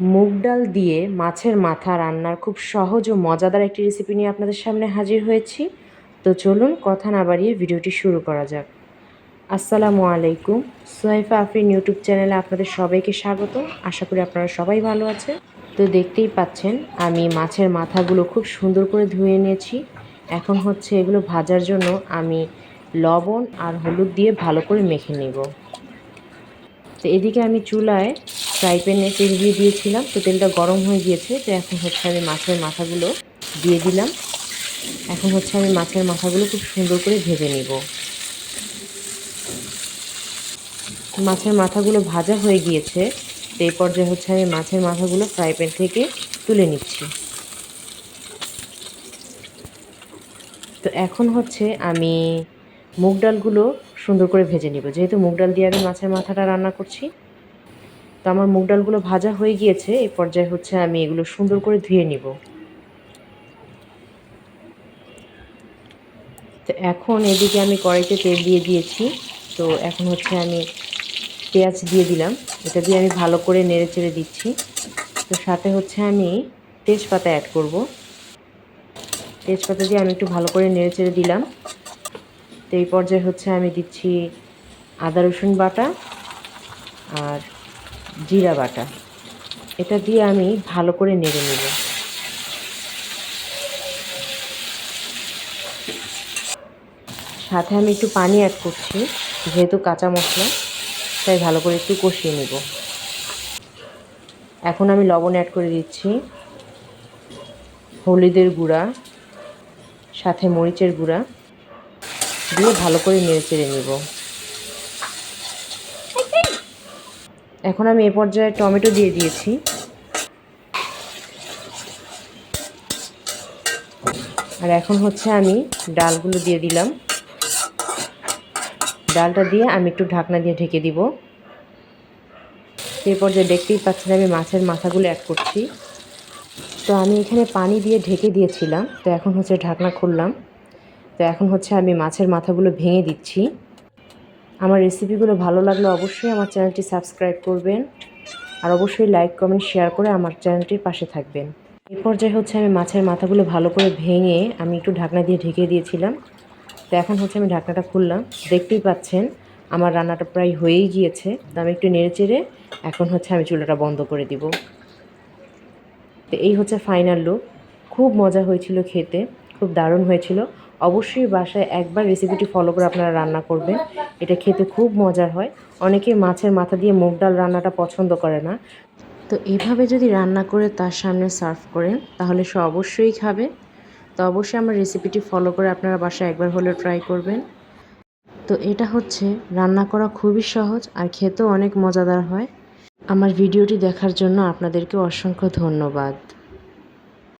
মুগ ডাল দিয়ে মাছের মাথা রান্নার খুব সহজ ও মজাদার একটি রেসিপি নিয়ে আপনাদের সামনে হাজির হয়েছি। তো চলুন কথা না বাড়িয়ে ভিডিওটি শুরু করা যাক। আসসালামু আলাইকুম। সোহাইফা আফরিন ইউটিউব চ্যানেলে আপনাদের সবাইকে স্বাগত। আশা করি আপনারা সবাই ভালো আছে তো দেখতেই পাচ্ছেন, আমি মাছের মাথাগুলো খুব সুন্দর করে ধুয়ে নিয়েছি। এখন হচ্ছে এগুলো ভাজার জন্য আমি লবণ আর হলুদ দিয়ে ভালো করে মেখে নেব। তো এদিকে আমি চুলায় ফ্রাই প্যানে তেল দিয়ে দিয়েছিলাম। তো তেলটা গরম হয়ে গিয়েছে, তো এখন হচ্ছে আমি মাছের মাথাগুলো দিয়ে দিলাম। এখন হচ্ছে আমি মাছের মাথাগুলো খুব সুন্দর করে ভেজে নিব। মাছের মাথাগুলো ভাজা হয়ে গিয়েছে, তো এই পর্যায়ে হচ্ছে আমি মাছের মাথাগুলো ফ্রাই প্যান থেকে তুলে নিচ্ছি। তো এখন হচ্ছে আমি মুগ ডালগুলো সুন্দর করে ভেজে নিব। যেহেতু মুগ ডাল দিয়ে আমি মাছের মাথাটা রান্না করছি আমার মুগ ডালগুলো ভাজা হয়ে গিয়েছে, এই পর্যায়ে হচ্ছে আমি এগুলো সুন্দর করে ধুয়ে নিব। তো এখন এদিকে আমি কড়াইতে তেল দিয়ে দিয়েছি, তো এখন হচ্ছে আমি পেঁয়াজ দিয়ে দিলাম। এটা দিয়ে আমি ভালো করে নেড়ে চেড়ে দিচ্ছি। তো সাথে হচ্ছে আমি তেজপাতা অ্যাড করব। তেজপাতা দিয়ে আমি একটু ভালো করে নেড়ে চেড়ে দিলাম। তো এই পর্যায়ে হচ্ছে আমি দিচ্ছি আদা রসুন বাটা আর জিরা বাটা। এটা দিয়ে আমি ভালো করে নেড়ে নেব। সাথে আমি একটু পানি অ্যাড করছি, যেহেতু কাঁচা মশলা, তাই ভালো করে একটু কষিয়ে নেব। এখন আমি লবণ অ্যাড করে দিচ্ছি, হলুদের গুঁড়া, সাথে মরিচের গুঁড়া, দিয়ে ভালো করে নেড়ে চেড়ে নেব। এখন আমি এ পর্যায়ে টমেটো দিয়ে দিয়েছি। আর এখন হচ্ছে আমি ডালগুলো দিয়ে দিলাম। ডালটা দিয়ে আমি একটু ঢাকনা দিয়ে ঢেকে দিব। সেই পর্যায়ে দেখতেই পাচ্ছেন আমি মাছের মাথাগুলো অ্যাড করছি। তো আমি এখানে পানি দিয়ে ঢেকে দিয়েছিলাম। তো এখন হচ্ছে ঢাকনা খুললাম। তো এখন হচ্ছে আমি মাছের মাথাগুলো ভেঙে দিচ্ছি। আমার রেসিপিগুলো ভালো লাগলে অবশ্যই আমার চ্যানেলটি সাবস্ক্রাইব করবেন। আর অবশ্যই লাইক কমেন্ট শেয়ার করে আমার চ্যানেলটির পাশে থাকবেন। এই পর্যায়ে হচ্ছে আমি মাছের মাথাগুলো ভালো করে ভেঙে আমি একটু ঢাকনা দিয়ে ঢেকে দিয়েছিলাম। তো এখন হচ্ছে আমি ঢাকনাটা খুললাম। দেখতেই পাচ্ছেন, আমার রান্নাটা প্রায় হয়েই গিয়েছে। তো আমি একটু নেড়ে চেড়ে এখন হচ্ছে আমি চুলাটা বন্ধ করে দিব। তো এই হচ্ছে ফাইনাল লুক খুব মজা হয়েছিল খেতে, খুব দারুণ হয়েছিল। অবশ্যই বাসায় একবার রেসিপিটি ফলো করে আপনারা রান্না করবেন। এটা খেতে খুব মজার হয়। অনেকে মাছের মাথা দিয়ে মুগ ডাল রান্নাটা পছন্দ করে না। তো এভাবে যদি রান্না করে তার সামনে সার্ভ করেন, তাহলে সে অবশ্যই খাবে। তো অবশ্যই আমার রেসিপিটি ফলো করে আপনারা বাসায় একবার হলেও ট্রাই করবেন। তো এটা হচ্ছে, রান্না করা খুবই সহজ আর খেতেও অনেক মজাদার হয়। আমার ভিডিওটি দেখার জন্য আপনাদেরকে অসংখ্য ধন্যবাদ।